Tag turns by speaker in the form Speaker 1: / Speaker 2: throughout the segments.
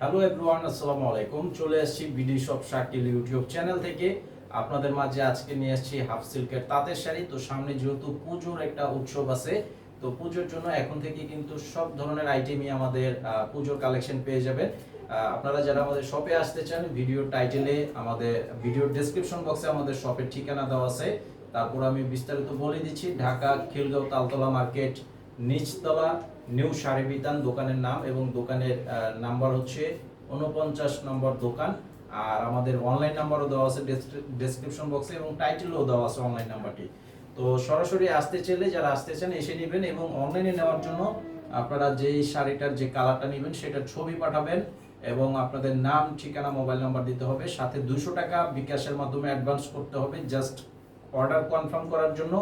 Speaker 1: Hello everyone আসসালামু আলাইকুম চলে আসছি BD shop Shakil YouTube channel থেকে। আপনাদের মাঝে আজকে নিয়ে আসছি হাফ সিল্কের তাঁতের শাড়ি। তো সামনে যেহেতু পুজোর একটা উৎসব আছে, তো পুজোর জন্য এখন থেকে কিন্তু সব ধরনের আইটেমই আমাদের পুজোর কালেকশন পেয়ে যাবেন। আপনারা যারা আমাদের শপে আসতে চান ভিডিও টাইটেলে আমাদের ভিডিওর ডেসক্রিপশন বক্সে আমাদের শপের ঠিকানা দেওয়া আছে। তারপর আমি বিস্তারিত বলে দিচ্ছি, ঢাকা, খিলগাঁও, তালতলা মার্কেট, নিচতলা নিউ শাড়ি বিতান দোকানের নাম এবং দোকানের নাম্বার হচ্ছে উনপঞ্চাশ নম্বর দোকান। আর আমাদের অনলাইন নাম্বারও দেওয়া আছে ডেসক্রিপশন বক্সে এবং টাইটেলও দেওয়া আছে অনলাইন নাম্বারটি তো সরাসরি আসতে চাইলে যারা আসতে চান, এসে নেবেন এবং অনলাইনে নেওয়ার জন্য আপনারা যেই শাড়িটার যে কালারটা নেবেন, সেটার ছবি পাঠাবেন এবং আপনাদের নাম, ঠিকানা মোবাইল নাম্বার দিতে হবে। সাথে দুশো টাকা বিকাশের মাধ্যমে অ্যাডভান্স করতে হবে জাস্ট অর্ডার কনফার্ম করার জন্য।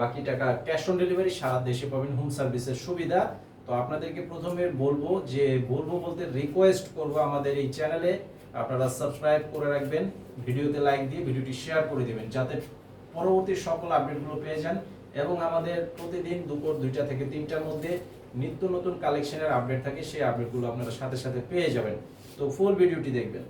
Speaker 1: বাকি টাকা ক্যাশ অন ডেলিভারি সারা দেশে পাবেন হোম সার্ভিসের সুবিধা। তো আপনাদেরকে প্রথমে বলব যে, বলব বলতে রিকোয়েস্ট করব আমাদের এই চ্যানেলে আপনারা সাবস্ক্রাইব করে রাখবেন, ভিডিওতে লাইক দিয়ে ভিডিওটি শেয়ার করে দিবেন, যাতে পরবর্তী সকল আপডেটগুলো পেয়ে যান এবং আমাদের প্রতিদিন দুপুর দুইটা থেকে তিনটার মধ্যে নিত্য নতুন কালেকশনের আপডেট থাকে, সেই আপডেটগুলো আপনারা সাথে সাথে পেয়ে যাবেন। তো ফুল ভিডিওটি দেখবেন।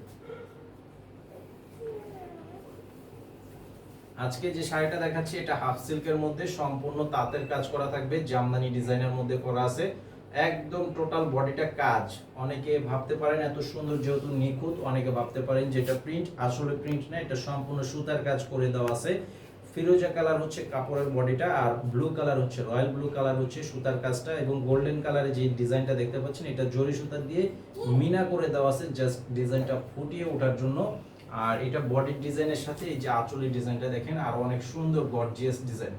Speaker 1: আজকে যে শাড়িটা দেখাচ্ছি, এটা হাফ সিল্কের মধ্যে, সম্পূর্ণ তাঁতের কাজ করা থাকবে, জামদানি ডিজাইনের মধ্যে করা আছে। একদম টোটাল বডিটা কাজ। অনেকে ভাবতে পারেন এত সুন্দর, যেহেতু নিখুঁত, অনেকে ভাবতে পারেন যে এটা প্রিন্ট আসলে প্রিন্ট না, এটা সম্পূর্ণ সুতার কাজ করে দেওয়া আছে। ফিরোজা কালার হচ্ছে কাপড়ের বডিটা আর ব্লু কালার হচ্ছে রয়্যাল ব্লু কালার হচ্ছে সুতার কাজটা, এবং গোল্ডেন কালারে যে ডিজাইনটা দেখতে পাচ্ছেন, এটা জরি সুতা দিয়ে মিনা করে দেওয়া আছে জাস্ট ডিজাইনটা ফুটিয়ে ওঠার জন্য। আর এটা বডির ডিজাইনের সাথে এই যে আঁচলের ডিজাইনটা দেখেন, আর অনেক সুন্দর গর্জিয়াস ডিজাইন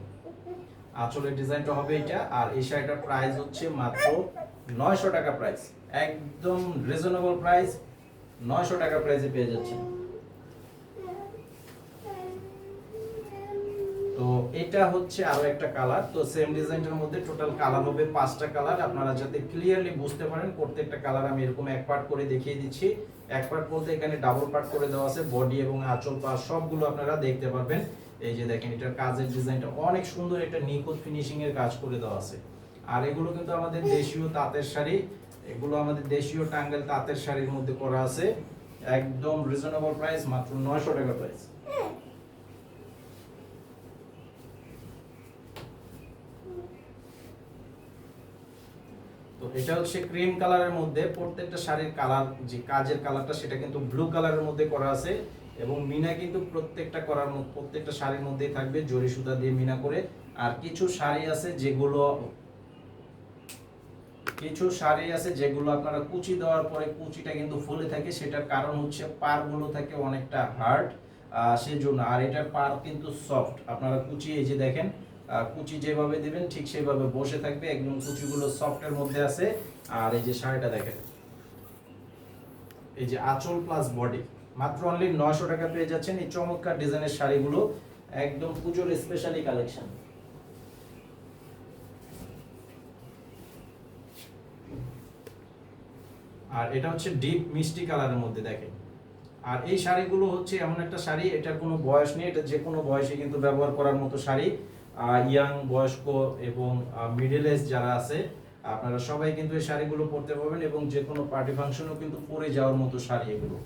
Speaker 1: আঁচলের ডিজাইনটা হবে এটা, আর এই শাড়িটার প্রাইস হচ্ছে মাত্র নয়শো টাকা প্রাইস একদম রিজনেবল প্রাইস নয়শো টাকা প্রাইসে পেয়ে যাচ্ছেন। তো এটা হচ্ছে আরও একটা কালার তো সেম ডিজাইনটার মধ্যে টোটাল কালার হবে পাঁচটা কালার আপনারা যাতে ক্লিয়ারলি বুঝতে পারেন, প্রত্যেকটা কালার আমি এরকম এক পার্ট করে দেখিয়ে দিচ্ছি। এক পার্ট বলতে এখানে ডাবল পার্ট করে দেওয়া আছে বডি এবং আঁচল পা সবগুলো আপনারা দেখতে পারবেন। এই যে দেখেন, এটার কাজের ডিজাইনটা অনেক সুন্দর একটা নিখুঁত ফিনিশিং এর কাজ করে দেওয়া আছে। আর এগুলো কিন্তু আমাদের দেশীয় তাঁতের শাড়ি, এগুলো আমাদের দেশীয় টাঙ্গাইল তাঁতের শাড়ির মধ্যে করা আছে। একদম রিজনেবল প্রাইস মাত্র নয়শো টাকা প্রাইস তো এটা হচ্ছে ক্রিম কালারের মধ্যে প্রত্যেকটা শাড়ির কালার যে কাজের কালারটা সেটা কিন্তু ব্লু কালারের মধ্যে করা আছে। এবং মিনা কিন্তু প্রত্যেকটা করার মধ্যে, প্রত্যেকটা শাড়ির মধ্যেই থাকবে, জরি সুতা দিয়ে মিনা করে। আর কিছু শাড়ি আছে যেগুলো, কিছু শাড়ি আছে যেগুলো আপনারা কুচি দেওয়ার পরে কুচিটা কিন্তু ফুলে থাকে, সেটার কারণ হচ্ছে পারগুলো থাকে অনেকটা হার্ড সেজন্য। আর এটার পার কিন্তু সফট। আপনারা কুচি এই যে দেখেন কুচি যেভাবে দিবেন, ঠিক সেভাবে বসে থাকবে। একদম কুচিগুলো সফটের মধ্যে আছে। আর এই যে শাড়িটা দেখেন, এই যে আঁচল প্লাস বডি মাত্র অনলি নয়শো টাকা পেয়ে যাচ্ছেন এই চমৎকার ডিজাইনের শাড়িগুলো। একদম পুজোর স্পেশালি কালেকশন আর এটা হচ্ছে ডিপ মিষ্টি কালারের মধ্যে, দেখেন। আর এই শাড়িগুলো হচ্ছে এমন একটা শাড়ি, এটার কোনো বয়স নেই, এটা যে কোনো বয়সে কিন্তু ব্যবহার করার মতো শাড়ি। ইয়াং বয়স্ক এবং মিডল এজ যারা আছে, আপনারা সবাই কিন্তু এই শাড়িগুলো পরতে পারবেন এবং যে কোনো পার্টি ফাংশনেও কিন্তু পরে যাওয়ার মতো শাড়ি এগুলো।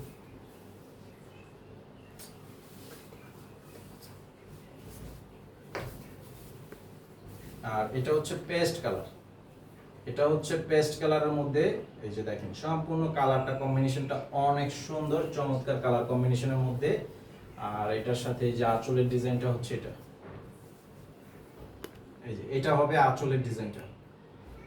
Speaker 1: আর এটা হচ্ছে পেস্ট কালার এটা হচ্ছে পেস্ট কালারের মধ্যে, এই যে দেখেন, সম্পূর্ণ কালারটা কম্বিনেশনটা অনেক সুন্দর, চমৎকার কালার কম্বিনেশনের মধ্যে। আর এটার সাথে যে আঁচলের ডিজাইনটা হচ্ছে এটা। এই যে, এটা হবে আঁচলের ডিজাইনটা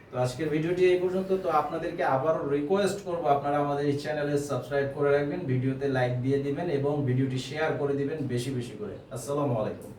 Speaker 1: তো আজকের ভিডিওটি এই পর্যন্ত। তো আপনাদেরকে আবারও রিকোয়েস্ট করব, আপনারা আমাদের এই চ্যানেলে সাবস্ক্রাইব করে রাখবেন, ভিডিওতে লাইক দিয়ে দিবেন এবং ভিডিওটি শেয়ার করে দিবেন বেশি বেশি করে। আসসালামু আলাইকুম।